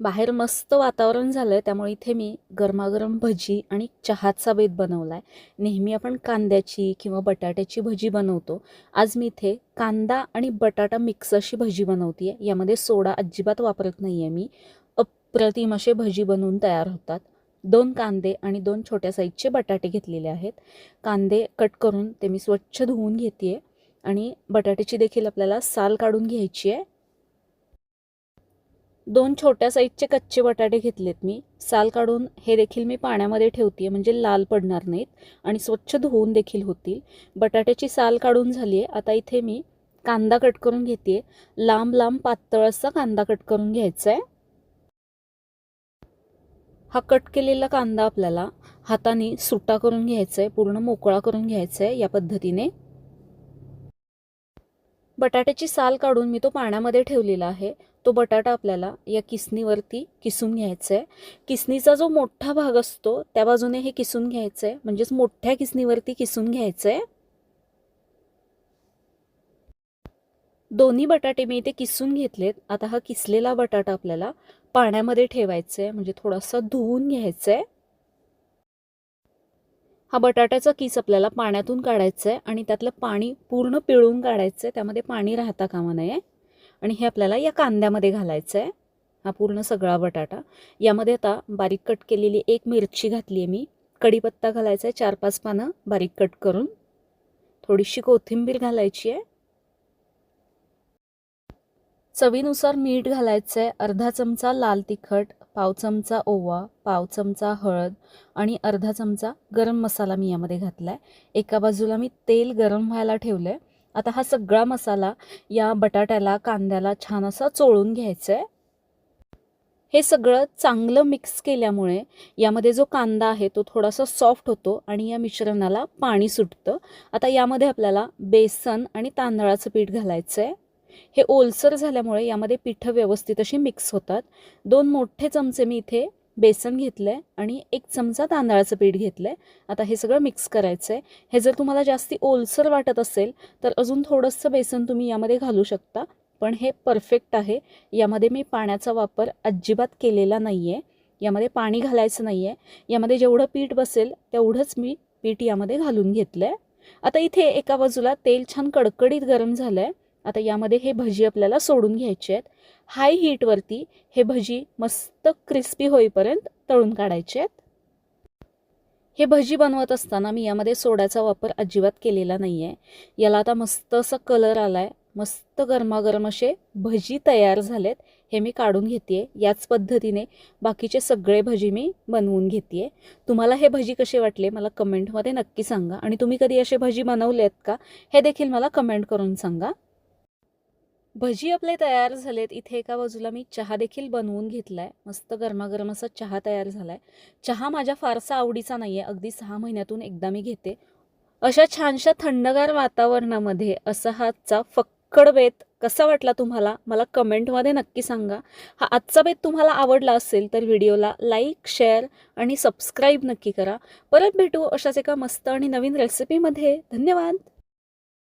बाहेर मस्त वातावरण झालं आहे त्यामुळे इथे मी गरमागरम भजी आणि चहाचा बेत बनवला आहे नेहमी आपण कांद्याची किंवा बटाट्याची भजी बनवतो. आज मी इथे कांदा आणि बटाटा मिक्स अशी भजी बनवते आहे यामध्ये सोडा अजिबात वापरत नाही आहे मी. अप्रतिम असे भजी बनवून तयार होतात. दोन कांदे आणि दोन छोट्या साईजचे बटाटे घेतलेले आहेत. कांदे कट करून ते मी स्वच्छ धुवून घेते आहे आणि बटाट्याची देखील आपल्याला साल काढून घ्यायची आहे दोन छोट्या साईजचे कच्चे बटाटे घेतलेत मी. साल काढून हे देखील मी पाण्यामध्ये ठेवते म्हणजे लाल पडणार नाहीत आणि स्वच्छ धुवून देखील होतील. बटाट्याची साल काढून झाली आहे आता इथे मी कांदा कट करून घेते लांब लांब पातळ असा कांदा कट करून घ्यायचा आहे हा कट केलेला कांदा आपल्याला हाताने सुटा करून घ्यायचा आहे पूर्ण मोकळा करून घ्यायचा आहे या पद्धतीने. बटाट्याची साल काढून मी तो पाण्यामध्ये ठेवलेला आहे. तो बटाटा आपल्याला या किसनीवरती किसून घ्यायचा आहे किसनीचा जो मोठा भाग असतो त्या बाजूने हे किसून घ्यायचं आहे म्हणजेच मोठ्या किसनीवरती किसून घ्यायचं आहे दोन्ही बटाटे मी इथे किसून घेतलेत. आता हा किसलेला बटाटा आपल्याला पाण्यामध्ये ठेवायचा आहे म्हणजे थोडासा धुवून घ्यायचा आहे हा बटाट्याचा किस आपल्याला पाण्यातून काढायचा आहे आणि त्यातलं पाणी पूर्ण पिळून काढायचं आहे त्यामध्ये पाणी राहता कामा नये. आणि हे आपल्याला या कांद्यामध्ये घालायचं आहे हा पूर्ण सगळा बटाटा. यामध्ये आता बारीक कट केलेली एक मिरची घातली आहे मी. कढीपत्ता घालायचा आहे चार पाच पानं बारीक कट करून. थोडीशी कोथिंबीर घालायची आहे चवीनुसार मीठ घालायचं आहे अर्धा चमचा लाल तिखट. पाव चमचा ओवा पाव चमचा हळद आणि अर्धा चमचा गरम मसाला मी यामध्ये घातला आहे एका बाजूला मी तेल गरम व्हायला ठेवलं आहे आता हा सगळा मसाला या बटाट्याला कांद्याला छान असा चोळून घ्यायचा आहे हे सगळं चांगलं मिक्स केल्यामुळे यामध्ये जो कांदा आहे तो थोडासा सॉफ्ट होतो आणि या मिश्रणाला पाणी सुटतं. आता यामध्ये आपल्याला बेसन आणि तांदळाचं पीठ घालायचं आहे हे ओलसर झाल्यामुळे यामध्ये पिठं व्यवस्थित अशी मिक्स होतात. दोन मोठे चमचे मी इथे बेसन घेतलं आहे आणि एक चमचा तांदळाचं पीठ घेतलं आहे आता हे सगळं मिक्स करायचं आहे हे जर तुम्हाला जास्ती ओलसर वाटत असेल तर अजून थोडंसं बेसन तुम्ही यामध्ये घालू शकता. पण हे परफेक्ट आहे. यामध्ये मी पाण्याचा वापर अजिबात केलेला नाही आहे यामध्ये पाणी घालायचं नाही आहे यामध्ये जेवढं पीठ बसेल तेवढंच मी पीठ यामध्ये घालून घेतलं आहे आता इथे एका बाजूला तेल छान कडकडीत गरम झालं आहे आता यामध्ये हे भजी आपल्याला सोडून घ्यायचे आहेत. हाय हीटवरती हे भजी मस्त क्रिस्पी होईपर्यंत तळून काढायचे आहेत. हे भजी बनवत असताना मी यामध्ये सोड्याचा वापर अजिबात केलेला नाही आहे याला आता मस्त असा कलर आला आहे मस्त गरमागरम असे भजी तयार झालेत. हे मी काढून घेते याच पद्धतीने बाकीचे सगळे भजी मी बनवून घेते तुम्हाला हे भजी कसे वाटले मला कमेंटमध्ये नक्की सांगा. आणि तुम्ही कधी असे भजी बनवले आहेत का हे देखील मला कमेंट करून सांगा. भजी आपले तयार झालेत. इथे एका बाजूला मी चहा देखील बनवून घेतला आहे मस्त गरमागरम असा चहा तयार झाला आहे चहा माझ्या फारसा आवडीचा नाही आहे अगदी सहा महिन्यातून एकदा मी घेते. अशा छानशा थंडगार वातावरणामध्ये असा हाचा फक्कड बेत कसा वाटला तुम्हाला? मला कमेंटमध्ये नक्की सांगा. हा आजचा बेत तुम्हाला आवडला असेल तर व्हिडिओला लाईक शेअर आणि सबस्क्राईब नक्की करा. परत भेटू अशाच एका मस्त आणि नवीन रेसिपीमध्ये. धन्यवाद!